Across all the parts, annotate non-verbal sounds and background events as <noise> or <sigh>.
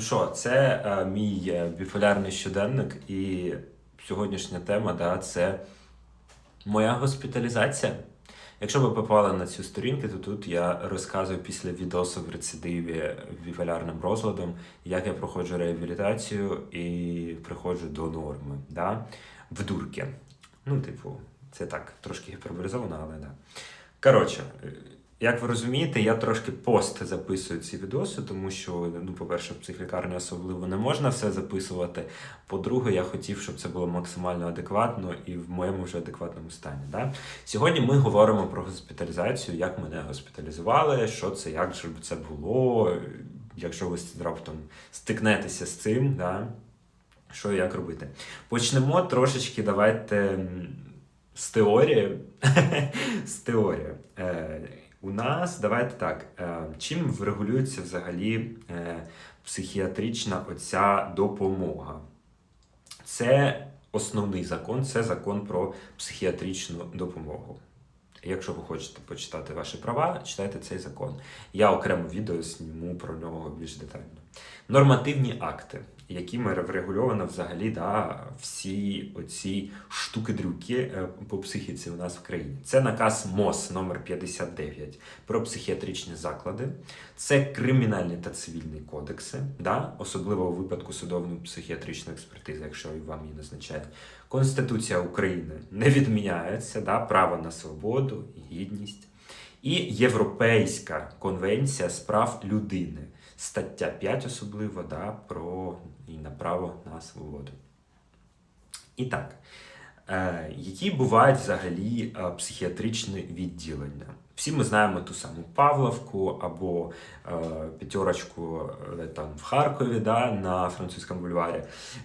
Ну що, це е, мій е, біполярний щоденник, і сьогоднішня тема да, це моя госпіталізація. Якщо ви попали на цю сторінку, то тут я розказую після відосу в рецидиві біполярним розладом, як я проходжу реабілітацію і приходжу до норми, да? в дурки. Ну, типу, це так, трошки гіперболізовано, але да. Коротше, як ви розумієте, я трошки пост записую ці відоси, тому що, ну, по-перше, в психлікарні особливо не можна все записувати. По-друге, я хотів, щоб це було максимально адекватно і в моєму вже адекватному стані. Да? Сьогодні ми говоримо про госпіталізацію, як мене госпіталізували, що це, як же це було, якщо ви раптом стикнетеся з цим, да? що і як робити. Почнемо трошечки, давайте з теорії. <laughs> з теорії. У нас, давайте так, е, чим врегулюється взагалі е, психіатрична оця допомога? Це основний закон, це закон про психіатричну допомогу. Якщо ви хочете почитати ваші права, читайте цей закон. Я окремо відео зніму про нього більш детально. Нормативні акти, якими врегульовано взагалі да, всі оці штуки-дрюки е, по психіці у нас в країні. Це наказ МОЗ номер 59 про психіатричні заклади, це кримінальні та цивільні кодекси, да, особливо у випадку судовно-психіатричної експертизи, якщо вам її назначають. Конституція України не відміняється, да, право на свободу, гідність. І Європейська конвенція з прав людини, стаття 5 особливо, да, про і на право на свободу. І так, е, які бувають взагалі е, психіатричні відділення? Всі ми знаємо ту саму Павловку або е, п'ятерочку е, там в Харкові да, на французькому бульварі.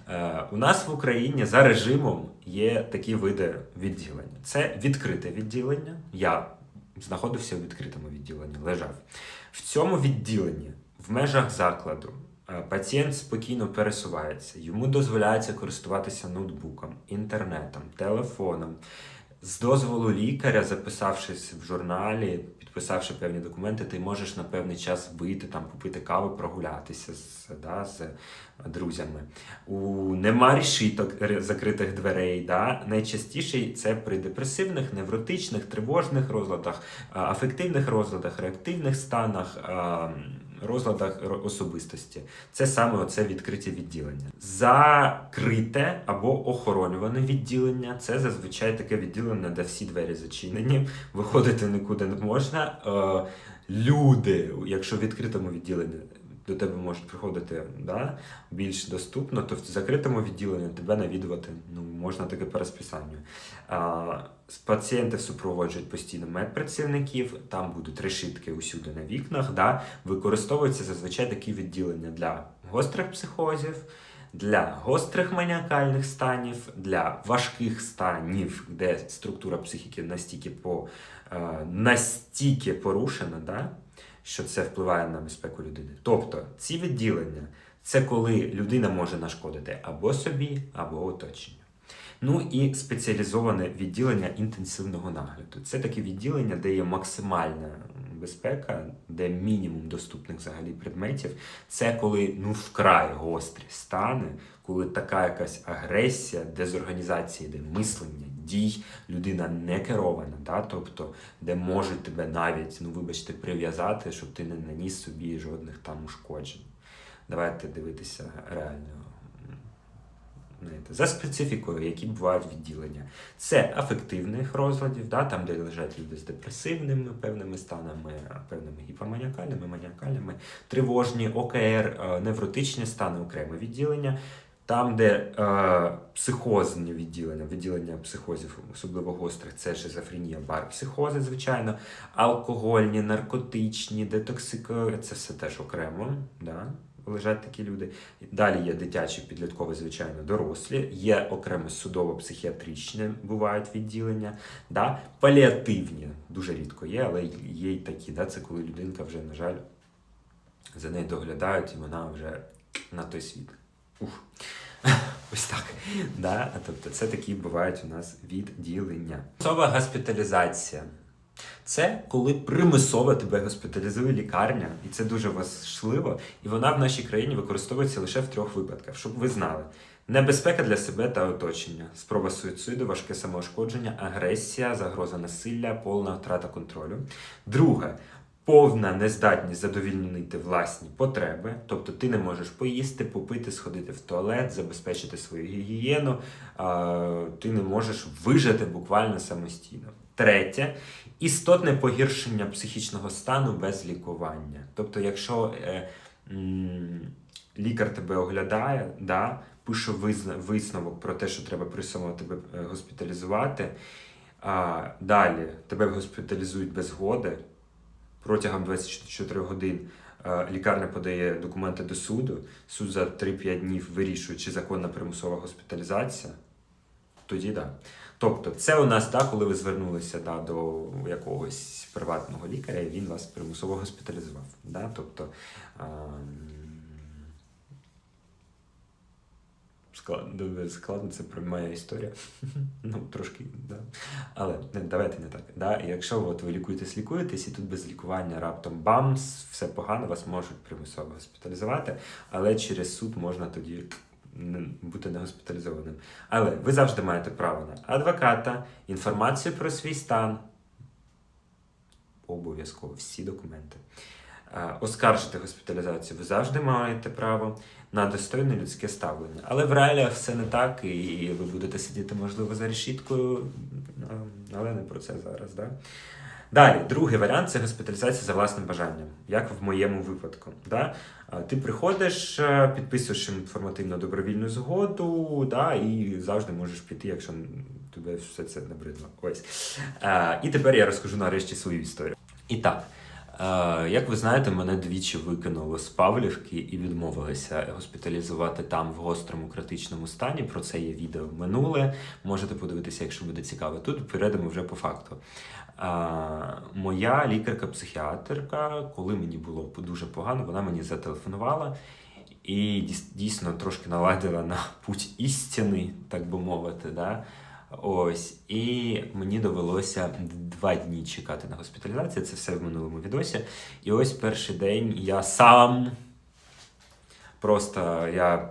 Е, у нас в Україні за режимом є такі види відділення. Це відкрите відділення. Я знаходився у відкритому відділенні, лежав. В цьому відділенні, в межах закладу, е, пацієнт спокійно пересувається, йому дозволяється користуватися ноутбуком, інтернетом, телефоном. З дозволу лікаря, записавшись в журналі, підписавши певні документи, ти можеш на певний час вийти, там, попити каву, прогулятися з, да, з друзями. У нема рішиток закритих дверей. Да? Найчастіше це при депресивних, невротичних, тривожних розладах, афективних розладах, реактивних станах. а, Розладах особистості. Це саме оце відкриті відділення. Закрите або охоронюване відділення це зазвичай таке відділення, де всі двері зачинені, виходити нікуди не можна. Е, люди, якщо в відкритому відділенні до тебе можуть приходити да, більш доступно, то в закритому відділенні тебе навідувати ну, можна таке по розписанню. А, пацієнти супроводжують постійно медпрацівників, там будуть решітки усюди на вікнах. Да, використовуються зазвичай такі відділення для гострих психозів. Для гострих маніакальних станів, для важких станів, де структура психіки настільки по, е, настільки порушена, да, що це впливає на безпеку людини. Тобто ці відділення це коли людина може нашкодити або собі, або оточенню. Ну і спеціалізоване відділення інтенсивного нагляду. Це таке відділення, де є максимальна безпека, де мінімум доступних взагалі предметів. Це коли ну вкрай гострі стани, коли така якась агресія, дезорганізація, де мислення, дій, людина не керована, да? тобто де можуть тебе навіть, ну вибачте, прив'язати, щоб ти не наніс собі жодних там ушкоджень. Давайте дивитися реально. За специфікою, які бувають відділення. Це афективних розладів, да, там, де лежать люди з депресивними певними станами, певними гіпоманіакальними, маніакальними, тривожні, ОКР, е, невротичні стани, окреме відділення. Там, де е, психозні відділення, відділення психозів, особливо гострих, це шизофренія, бар-психози, звичайно, алкогольні, наркотичні, детоксико, це все теж окремо. Да? Лежать такі люди. Далі є дитячі, підліткові, звичайно, дорослі, є окремо судово-психіатричне, бувають відділення, да? паліативні, дуже рідко є, але є й такі. Да? Це коли людинка вже, на жаль, за нею доглядають, і вона вже на той світ. Ух. <laughs> Ось так. Да? Тобто це такі бувають у нас відділення. Особа госпіталізація. Це коли примусово тебе госпіталізує лікарня, і це дуже важливо. І вона в нашій країні використовується лише в трьох випадках, щоб ви знали. Небезпека для себе та оточення, спроба суїциду, важке самоушкодження, агресія, загроза насилля, повна втрата контролю. Друге повна нездатність задовільнити власні потреби, тобто ти не можеш поїсти, попити, сходити в туалет, забезпечити свою гігієну, ти не можеш вижити буквально самостійно. Третє істотне погіршення психічного стану без лікування. Тобто, якщо е, м, лікар тебе оглядає, да, пише висновок про те, що треба присомо тебе е, госпіталізувати. А, далі тебе госпіталізують без згоди. Протягом 24 годин е, лікарня подає документи до суду. Суд за 3-5 днів вирішує, чи законна примусова госпіталізація. Тоді так. Да. Тобто, це у нас так, коли ви звернулися да, до якогось приватного лікаря, і він вас примусово госпіталізував. Да? Тобто, складно, складно це моя історія. <laughs> ну, трошки, да. Але давайте не так. Да? Якщо от ви лікуєтесь, лікуєтесь, і тут без лікування раптом бамс, все погано, вас можуть примусово госпіталізувати, але через суд можна тоді бути не госпіталізованим. Але ви завжди маєте право на адвоката, інформацію про свій стан. Обов'язково всі документи. Оскаржити госпіталізацію ви завжди маєте право на достойне людське ставлення. Але в реаліях все не так, і ви будете сидіти, можливо, за решіткою, е, але не про це зараз. Да? Далі, другий варіант це госпіталізація за власним бажанням, як в моєму випадку. Да? Ти приходиш, е, підписуєш інформативно добровільну згоду, да, і завжди можеш піти, якщо тебе все це набридло. Ось. Е, І тепер я розкажу нарешті свою історію. І так. Як ви знаєте, мене двічі викинуло з Павлівки і відмовилися госпіталізувати там в гострому критичному стані. Про це є відео минуле. Можете подивитися, якщо буде цікаво. Тут перейдемо вже по факту. Моя лікарка-психіатрка, коли мені було дуже погано, вона мені зателефонувала і дійс- дійсно трошки наладила на путь істини, так би мовити. Да? Ось, і мені довелося два дні чекати на госпіталізацію. Це все в минулому відосі. І ось перший день я сам просто я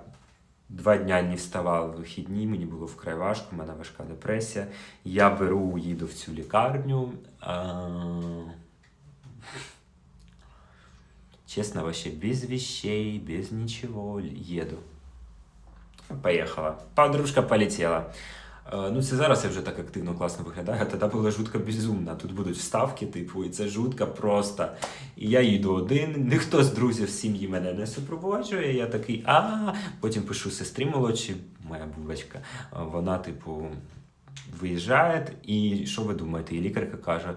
два дня не вставав в вихідні, мені було вкрай важко, у мене важка депресія. Я беру, їду в цю лікарню. А... Честно, вообще без вещей, без ничего еду. Поїхала. Подружка полетіла. Е, Ну, це зараз я вже так активно класно виглядаю, а тоді було жутко безумно. Тут будуть вставки, типу, і це жутко просто. І я їду один, ніхто з друзів сім'ї мене не супроводжує. Я такий, а потім пишу сестрі молодші, моя бубочка. Вона, типу, виїжджає, і що ви думаєте? І лікарка каже: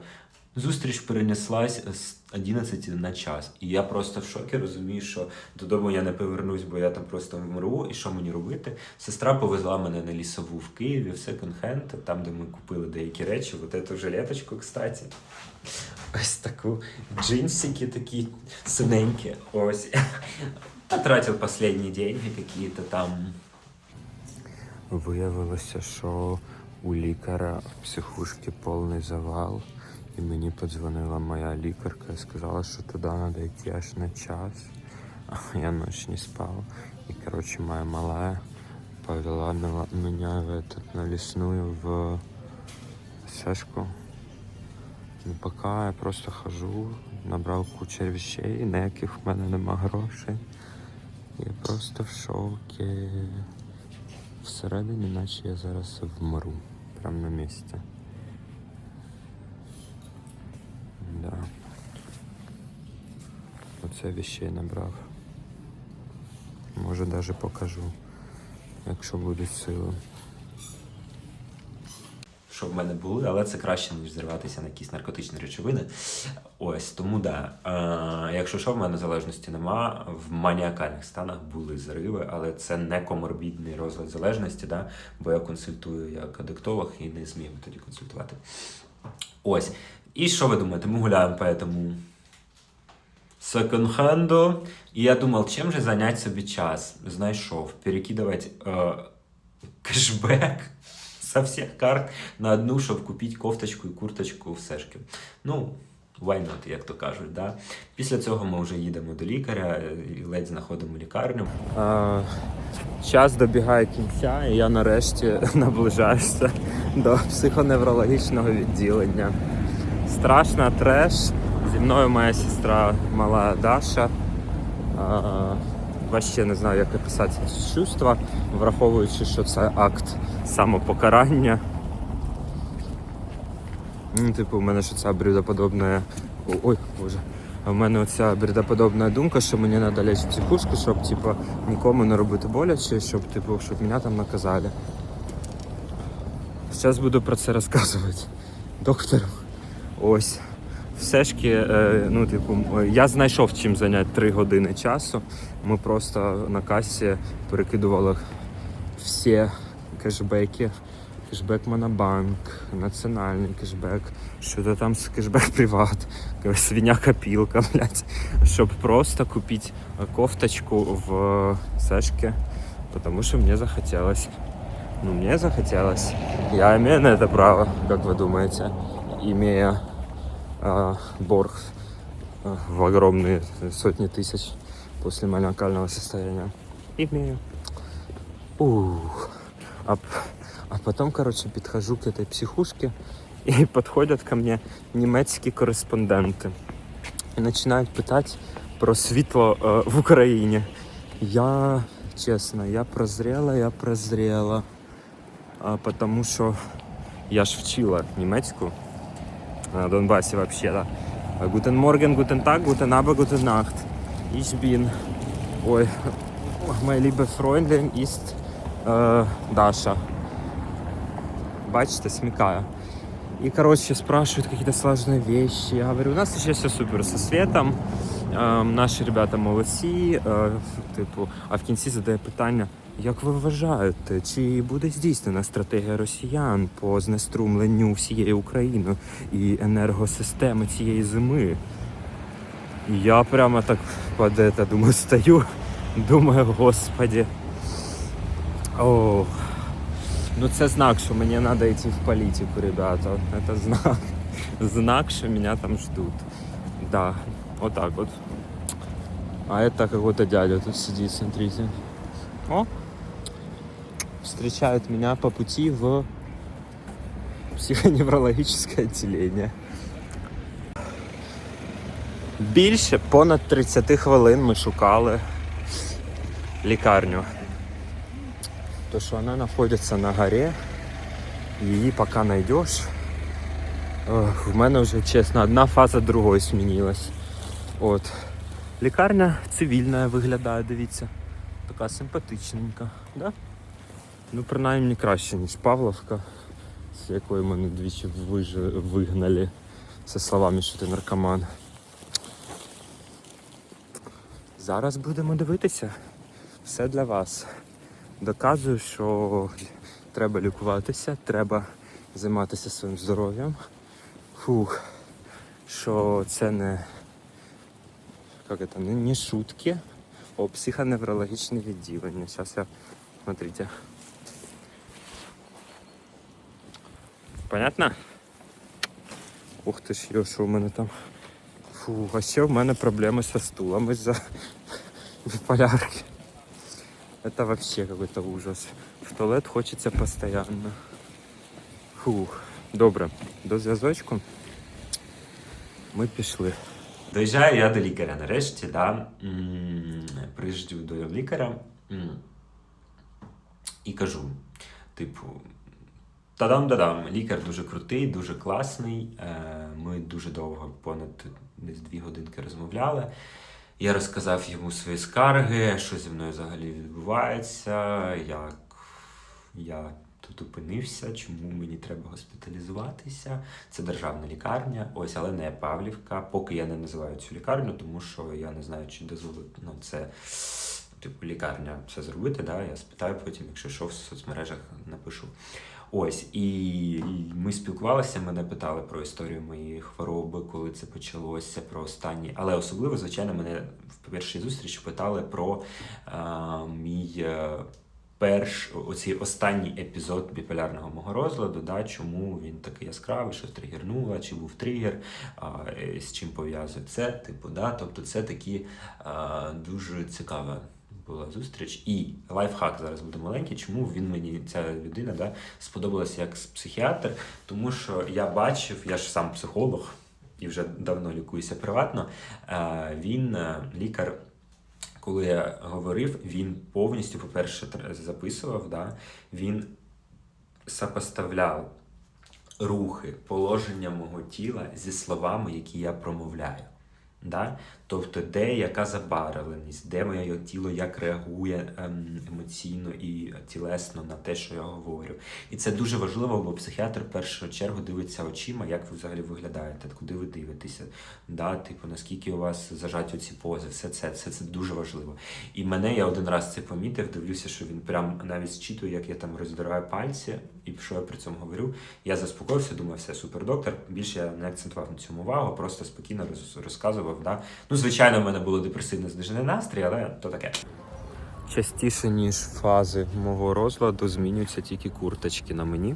зустріч перенеслась з 11 на час. І я просто в шокі розумію, що додому я не повернусь, бо я там просто вмру. І що мені робити? Сестра повезла мене на лісову в Києві, в секонд-хенд, там, де ми купили деякі речі. Вот эту жилеточку, кстати. Ось таку джинсики такі синенькі. Ось. <laughs> Потратив останні деньги какие-то там. Виявилося, що у лікаря в психушці повний завал, і мені подзвонила моя лікарка і сказала, що туди треба йти аж на час. А я ночь не спав. І, коротше, моя мала повела меня в этот, на лісную в Сешку. І поки я просто хожу, набрав кучу речей, на яких в мене нема грошей. Я просто в шокі. Всередині, наче я зараз вмру. Прямо на місці. Да. Оце вещей набрав. Може навіть покажу, якщо будуть сили. що в мене були, але це краще, ніж зриватися на якісь наркотичні речовини. Ось тому да. Е, якщо що, в мене залежності нема, в маніакальних станах були зриви, але це не коморбідний розлад залежності, да, бо я консультую як адиктолог і не зміг тоді консультувати. Ось. І що ви думаєте? Ми гуляємо по этому секонд-хенду. І я думав, чим же зайняти собі час? Знайшов, перекидувати е, кешбек <laughs> со всіх карт на одну, щоб купити кофточку і курточку все ж. Ну, why not, як то кажуть. Да? Після цього ми вже їдемо до лікаря і ледь знаходимо лікарню. А, час добігає кінця, і я нарешті <laughs> наближаюся до психоневрологічного відділення. Страшно треш. Зі мною моя сестра мала Даша. Вообще не знаю, як описати чувства, враховуючи, що це акт самопокарання. Ну, типу, у мене ж ця брюдоподобна. Ой, боже. В мене оця брюдоподобна думка, що мені треба лечь в психушку, щоб типу, нікому не робити боляче, щоб, типу, щоб мене там наказали. Зараз буду про це розказувати. Доктору. Ось. Все ж ки, е, ну, типу, я знайшов чим зайняти 3 години часу. Ми просто на касі перекидували всі кешбеки. Кешбек Монобанк, національний кешбек, що то там з кешбек приват, свиня копілка, <laughs> блядь, щоб просто купити кофточку в Сашке, потому что мне захотелось. Ну, мне захотелось. Я имею на это право, как вы думаете, имея а, борг а, в огромные сотни тысяч после маниакального состояния. Имею. Ух. А, п- а потом, короче, подхожу к этой психушке, и <laughs> подходят ко мне німецькі кореспонденти і починають питати про світло е, в Україні. Я, чесно, я прозріла, я прозріла. А, потому що я ж вчила німецьку на Донбасі вообще, да. Guten Morgen, guten Tag, guten Abend, guten Nacht. Ich bin... Ой, meine liebe Freundin ist äh, Даша. Бачите, смекаю. И, короче, спрашивают какие-то сложные вещи. Я говорю, у нас сейчас все супер со светом. Ем, наші ребята молодці. Е, типу, а в кінці задає питання: як ви вважаєте, чи буде здійснена стратегія росіян по знеструмленню всієї України і енергосистеми цієї зими? Я прямо так под это, думаю, стою, думаю, господи. Ох. Ну це знак, що мені треба йти в політику, ребята. Це знак. Знак, що мене там ждут. Да, вот так вот. А это какой-то дядя тут сидит, смотрите. О! Встречают меня по пути в психоневрологическое отделение. Більше понад 30 хвилин ми шукали лікарню. То, что она находится на горе, и її пока найдешь. Ох, в мене вже чесно, одна фаза другої змінилась. От. Лікарня цивільна виглядає, дивіться. Така симпатичненька, да? Ну, принаймні краще, ніж Павловка, з якої мене двічі вигнали. Зі словами, що ти наркоман. Зараз будемо дивитися. Все для вас. Доказую, що треба лікуватися, треба займатися своїм здоров'ям. Фух, що це не, як это, не, не шутки, а психоневрологічне відділення. Зараз я, смотрите. Понятно? Ух ти ж, йо, що у мене там. Фу, а ще в мене проблеми зі стулом із-за біполярки. Это вообще какой-то ужас. В туалет хочеться постоянно. Фух. Добре, до зв'язочку. Ми пішли. Доїжджаю я до лікаря нарешті, да. Приїжджу до лікаря і кажу: типу, та-дам-да-дам, лікар дуже крутий, дуже класний. Е, Ми дуже довго, понад десь дві годинки розмовляли. Я розказав йому свої скарги, що зі мною взагалі відбувається, як я тут опинився, чому мені треба госпіталізуватися. Це державна лікарня, ось, але не Павлівка. Поки я не називаю цю лікарню, тому що я не знаю, чи дозволить ну, це. Типу, лікарня це зробити, да? я спитаю потім, якщо що в соцмережах напишу. Ось, і ми спілкувалися, мене питали про історію моєї хвороби, коли це почалося, про останні. Але особливо, звичайно, мене в першій зустрічі питали про е, мій е, перш оцей останній епізод біполярного мого розладу, да, чому він такий яскравий, що тригернуло, чи був тригер, а, е, з чим пов'язує це, типу, да, тобто це такі а, дуже цікава була зустріч. І лайфхак зараз буде маленький. Чому він мені, ця людина, да, сподобалася як психіатр? Тому що я бачив, я ж сам психолог і вже давно лікуюся приватно. е, Він е, лікар. Коли я говорив, він повністю, по-перше, записував, да? він сопоставляв рухи, положення мого тіла зі словами, які я промовляю. Да? Тобто, де яка забарвленість, де моє тіло як реагує ем, емоційно і тілесно на те, що я говорю. І це дуже важливо, бо психіатр в першу чергу дивиться очима, як ви взагалі виглядаєте, куди ви дивитеся, да? типу, наскільки у вас зажаті ці пози, все це, це, це дуже важливо. І мене я один раз це помітив, дивлюся, що він прям навіть зчитує, як я там роздираю пальці, і що я при цьому говорю. Я заспокоївся, думав, все супер доктор. Більше я не акцентував на цьому увагу, просто спокійно роз- розказував. Да? Ну, звичайно, в мене було депресивно знижений настрій, але то таке. Частіше, ніж фази мого розладу, змінюються тільки курточки на мені.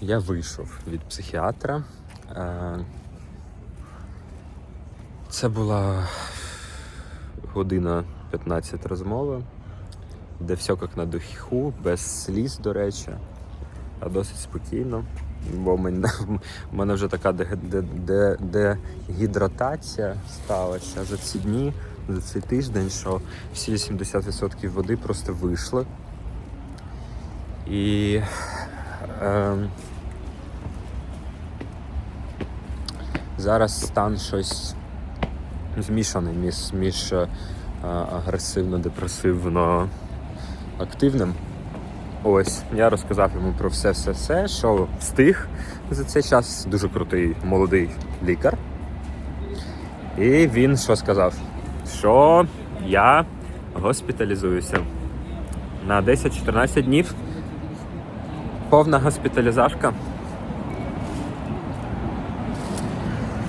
Я вийшов від психіатра. Е, Це була година 15 розмови, де все як на духу, без сліз, до речі, а досить спокійно. Бо в мене, в мене вже така де, де, де, дегідратація сталася за ці дні, за цей тиждень, що всі 70% води просто вийшли. І ем, зараз стан щось змішаний між, між е, агресивно-депресивно активним. Ось, я розказав йому про все, все, все, що встиг за цей час. Дуже крутий молодий лікар. І він що сказав? Що я госпіталізуюся на 10-14 днів. Повна госпіталізашка.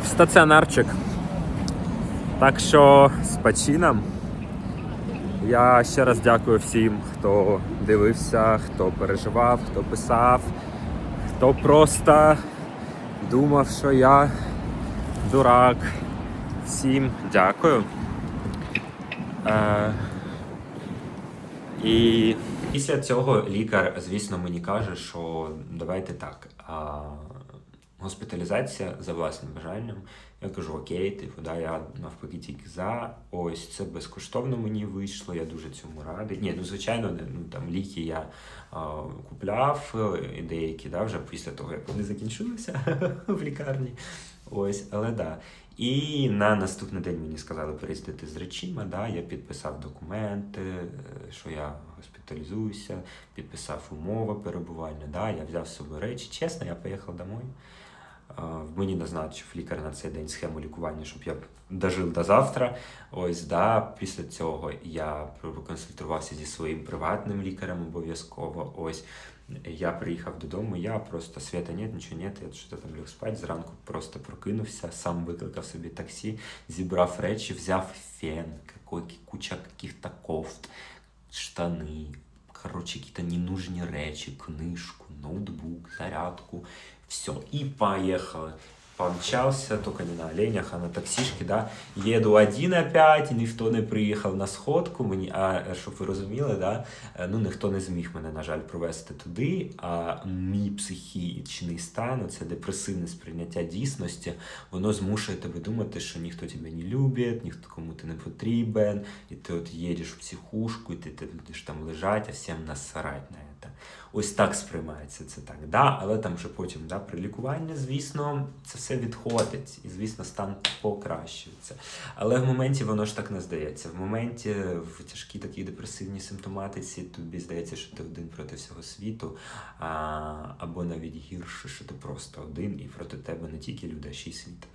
Стаціонарчик. Так що з почином. Я ще раз дякую всім, хто дивився, хто переживав, хто писав, хто просто думав, що я дурак. Всім дякую. Е, і Після цього лікар, звісно, мені каже, що давайте так. Госпіталізація за власним бажанням. Я кажу, окей, типу, да, я навпаки тільки за. Ось це безкоштовно мені вийшло, я дуже цьому радий. Ні, ну звичайно, ну там ліки я а, купляв, і деякі, да, вже після того, як вони закінчилися <laughs> в лікарні. Ось, але да. І на наступний день мені сказали переїздити з речима. Да, я підписав документи, е, що я госпіталізуюся, підписав умови перебування. Да, я взяв з собою речі. Чесно, я поїхав домой. Мені назначив лікар на цей день схему лікування, щоб я дожив до завтра. Ось да. Після цього я проконсультувався зі своїм приватним лікарем обов'язково. Ось я приїхав додому, я просто свята нет, нічого нет, я що там ліг спати, зранку просто прокинувся, сам викликав собі таксі, зібрав речі, взяв фен, куча каких-то кофт, штани, короче, какие-то ненужні речі, книжку, ноутбук, зарядку, все, и поехали. Помчався, тільки не на оленях, а на таксішки, да. Їду один опять, ніхто не приїхав на сходку мені, а щоб ви розуміли, да, е, ну ніхто не зміг мене, на жаль, провести туди. А мій психічний стан, це депресивне сприйняття дійсності, воно змушує тебе думати, що ніхто тебе не любить, ніхто кому ти не потрібен, і ти от їдеш в психушку, і ти, ти будеш там лежати, а всім насрать на це. Ось так сприймається це так. Да, але там вже потім да, при лікуванні, звісно, це все відходить, і, звісно, стан покращується. Але в моменті воно ж так не здається. В моменті в тяжкій такій депресивній симптоматиці тобі здається, що ти один проти всього світу, а, або навіть гірше, що ти просто один, і проти тебе не тільки люди, а ще й світ.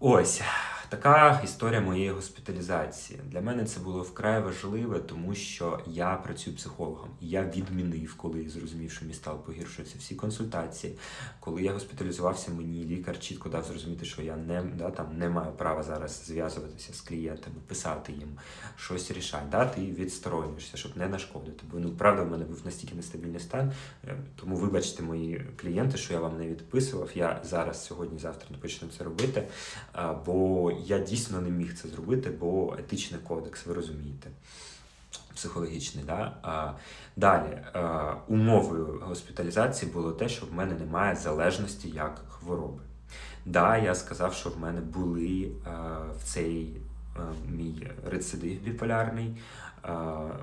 Ось така історія моєї госпіталізації. Для мене це було вкрай важливе, тому що я працюю психологом. І Я відмінив, коли зрозумів, що мій стан погіршується всі консультації. Коли я госпіталізувався, мені лікар чітко дав зрозуміти, що я не, да, там, не маю права зараз зв'язуватися з клієнтами, писати їм щось рішати. Да? Ти відсторонюєшся, щоб не нашкодити. Бо ну правда, в мене був настільки нестабільний стан. Е, Тому вибачте мої клієнти, що я вам не відписував. Я зараз, сьогодні, завтра не почну це робити. Бо я дійсно не міг це зробити, бо етичний кодекс, ви розумієте. Психологічний, да? далі умовою госпіталізації було те, що в мене немає залежності як хвороби. Да, я сказав, що в мене були в цей мій рецидив біполярний,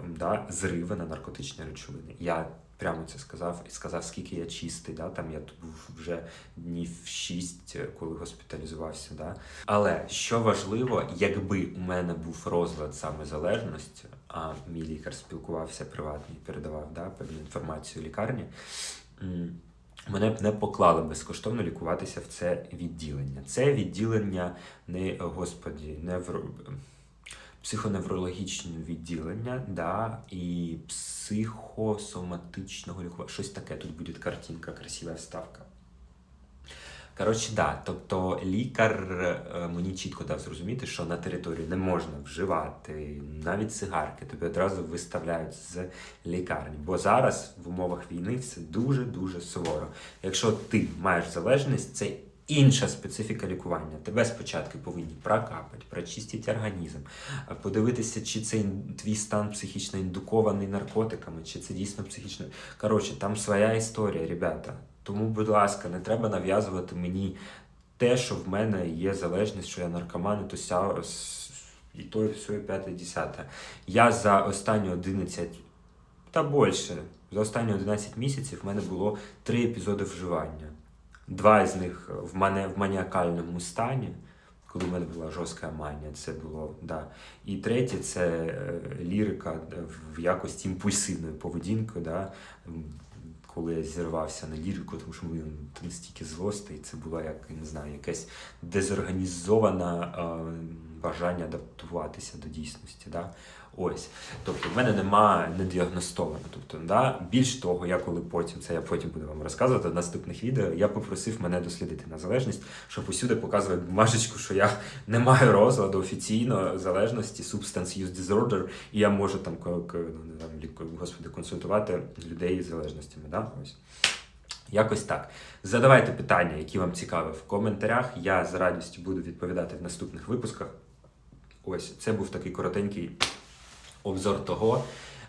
да, зриви на наркотичні речовини. Я прямо це сказав і сказав, скільки я чистий. Да? Там я був вже днів 6, коли госпіталізувався. Да? Але що важливо, якби у мене був розлад саме залежності, а мій лікар спілкувався приватно і передавав да, певну інформацію лікарні. Мене б не поклали безкоштовно лікуватися в це відділення. Це відділення не господі, невро... психоневрологічне відділення, да, і психосоматичного лікування. Щось таке. Тут буде картинка, красива вставка. Коротше, да. Тобто лікар е, мені чітко дав зрозуміти, що на території не можна вживати навіть цигарки, тобі одразу виставляють з лікарні. Бо зараз в умовах війни все дуже-дуже суворо. Якщо ти маєш залежність, це інша специфіка лікування. Тебе спочатку повинні прокапати, прочистити організм, е, подивитися, чи це твій стан психічно індукований наркотиками, чи це дійсно психічно. Коротше, там своя історія, ребята. Тому, будь ласка, не треба нав'язувати мені те, що в мене є залежність, що я наркоман, то ся і то, і все, і п'яте, і десяте. Я за останні 11 та більше, за останні 11 місяців в мене було три епізоди вживання. Два з них в мене в маніакальному стані, коли в мене була жорстка манія, це було, да. І третє це е, лірика е, в якості імпульсивної поведінки, да. коли я зірвався на лірику, тому що мені настільки злости, і це була як не знаю, якась дезорганізована. е, бажання адаптуватися до дійсності. Да? Ось. Тобто в мене нема не. Тобто, да? більш того, я коли потім, це я потім буду вам розказувати в наступних відео, я попросив мене дослідити на залежність, щоб усюди показувати бумажечку, що я не маю розладу офіційно залежності, substance use disorder, і я можу там, ко- ну, господи, консультувати людей з залежностями. Да? Ось. Якось так. Задавайте питання, які вам цікаві в коментарях. Я з радістю буду відповідати в наступних випусках. Ось це був такий коротенький обзор того,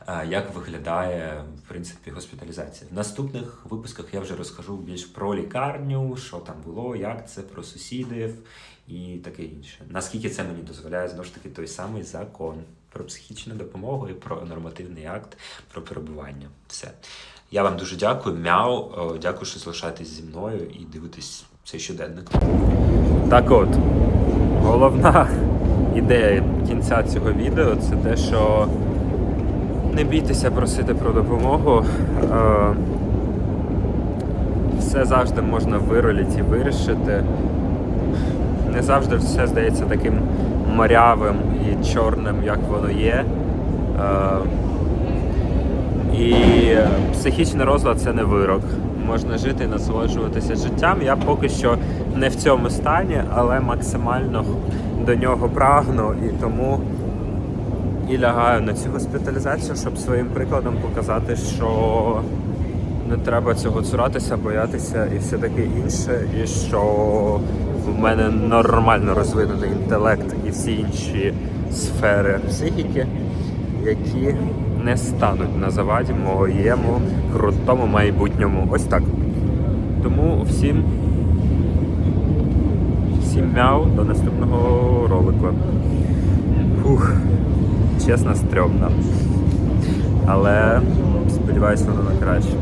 е, як виглядає в принципі госпіталізація. В наступних випусках я вже розкажу більш про лікарню, що там було, як це, про сусідів і таке інше. Наскільки це мені дозволяє знову ж таки той самий закон про психічну допомогу і про нормативний акт про перебування. Все. Я вам дуже дякую. Мяу. Дякую, що залишаєтесь зі мною і дивитесь цей щоденник. Так от, головна ідея кінця цього відео це те, що не бійтеся просити про допомогу. Е, Все завжди можна вироліти і вирішити. Не завжди все здається таким морявим і чорним, як воно є. Е, І психічний розлад це не вирок. Можна жити і насолоджуватися життям. Я поки що не в цьому стані, але максимально до нього прагну і тому і лягаю на цю госпіталізацію, щоб своїм прикладом показати, що не треба цього цуратися, боятися і все таке інше, і що в мене нормально розвинений інтелект і всі інші сфери психіки, які не стануть на заваді моєму крутому майбутньому. Ось так. Тому всім, всім мяу до наступного ролику. Фух, чесно, стрьомно. Але сподіваюся, воно на краще.